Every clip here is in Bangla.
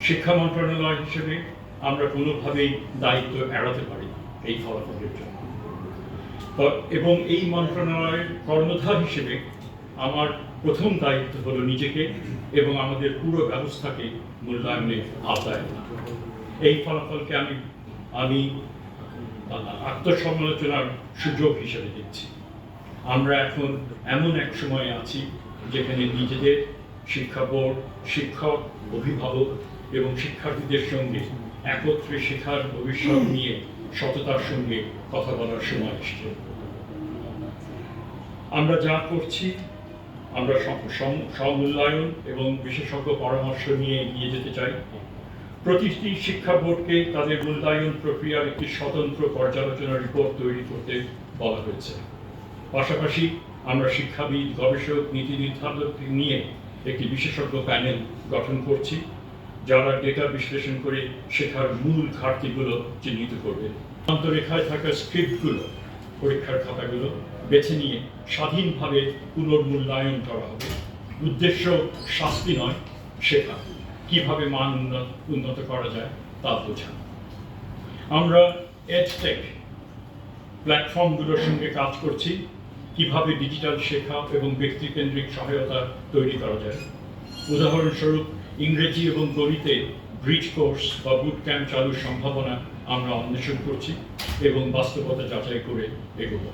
শিক্ষা মন্ত্রণালয় হিসেবে আমরা কোনোভাবেই দায়িত্ব এড়াতে পারি না এই ফলাফলের জন্য। এবং এই মন্ত্রণালয়ের কর্ণধার হিসেবে আমার প্রথম দায়িত্ব হলো নিজেকে এবং আমাদের পুরো ব্যবস্থাকে মূল্যায়নের আওতায় এই ফলাফলকে আমি আমি আত্মসমালোচনার সুযোগ হিসেবে দেখছি আমরা এখন এমন এক সময়ে আছি যেখানে নিজেদের শিক্ষা বোর্ড, শিক্ষক, অভিভাবক এবং শিক্ষার্থীদের সঙ্গে একত্রে শেখার ভবিষ্যৎ নিয়ে সততার সঙ্গে কথা বলার সময় এসছে। আমরা যা করছি আমরা সম- সম- এবং বিশেষজ্ঞ পরামর্শ নিয়ে এগিয়ে যেতে চাই। প্রতিটি শিক্ষা বোর্ডকে তাদের মূল্যায়ন প্রক্রিয়ার একটি স্বতন্ত্র পর্যালোচনা রিপোর্ট তৈরি করতে বলা হয়েছে। পাশাপাশি আমরা শিক্ষাবিদ গবেষক নীতি নির্ধারক নিয়ে একটি বিশেষজ্ঞ প্যানেল গঠন করছি। যারা ডেটা বিশ্লেষণ করে শেখার মূল ঘাটতিগুলো চিহ্নিত করবে। অন্তরেখায় থাকা স্ক্রিপ্টগুলো পরীক্ষার খাতাগুলো বেছে নিয়ে স্বাধীনভাবে পুনর্মূল্যায়ন করা হবে। উদ্দেশ্য শাস্তি নয়, শেখা। কীভাবে মান উন্নত উন্নত করা যায় তা বোঝা। আমরা এডটেক প্ল্যাটফর্মগুলোর সঙ্গে কাজ করছি। কীভাবে ডিজিটাল শেখা এবং ব্যক্তিকেন্দ্রিক সহায়তা তৈরি করা যায়। উদাহরণস্বরূপ ইংরেজি এবং গণিতে ব্রিজ কোর্স বা বুট ক্যাম্প চালুর সম্ভাবনা আমরা অন্বেষণ করছি এবং বাস্তবতা যাচাই করে এগোব।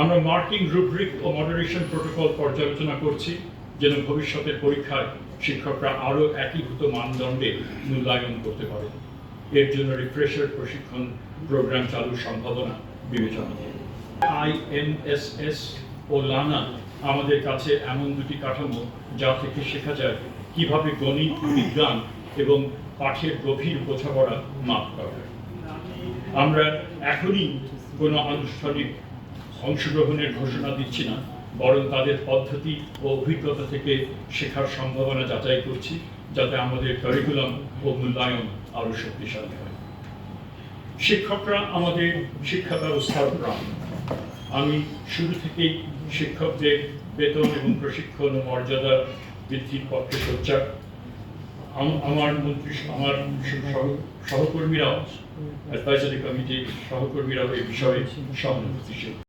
আমরা মার্কিং রুব্রিক ও মডারেশন প্রোটোকল পর্যালোচনা করছি, যেন ভবিষ্যতের পরীক্ষায় শিক্ষকরা আরও একীভূত মানদণ্ডে মূল্যায়ন করতে পারে। এর জন্য রিফ্রেশার প্রশিক্ষণ প্রোগ্রাম চালুর সম্ভাবনা বিবেচনা করব আইএমএসএস ও লানা, আমাদের কাছে এমন দুটি কাঠামো যা থেকে শেখা যায়। কীভাবে গণিত, বিজ্ঞান এবং পাঠের গভীর বোঝাপড়া মাপ করা আমরা এখনই কোনো আনুষ্ঠানিক অংশগ্রহণের ঘোষণা দিচ্ছি না, বরং তাদের পদ্ধতি ও অভিজ্ঞতা থেকে শেখার সম্ভাবনা যাচাই করছি, যাতে আমাদের কারিকুলাম ও মূল্যায়ন আরও শক্তিশালী হয়। শিক্ষকরা আমাদের শিক্ষা ব্যবস্থার প্রাণ। আমি শুরু থেকেই শিক্ষকদের বেতন এবং প্রশিক্ষণ ও মর্যাদা বৃদ্ধির পক্ষে সোচ্চার। আমার মন্ত্রী, আমার সহ- সহকর্মীরাও অ্যাডভাইজারি কমিটির সহকর্মীরাও এই বিষয়ে সহানুভূতিশীল।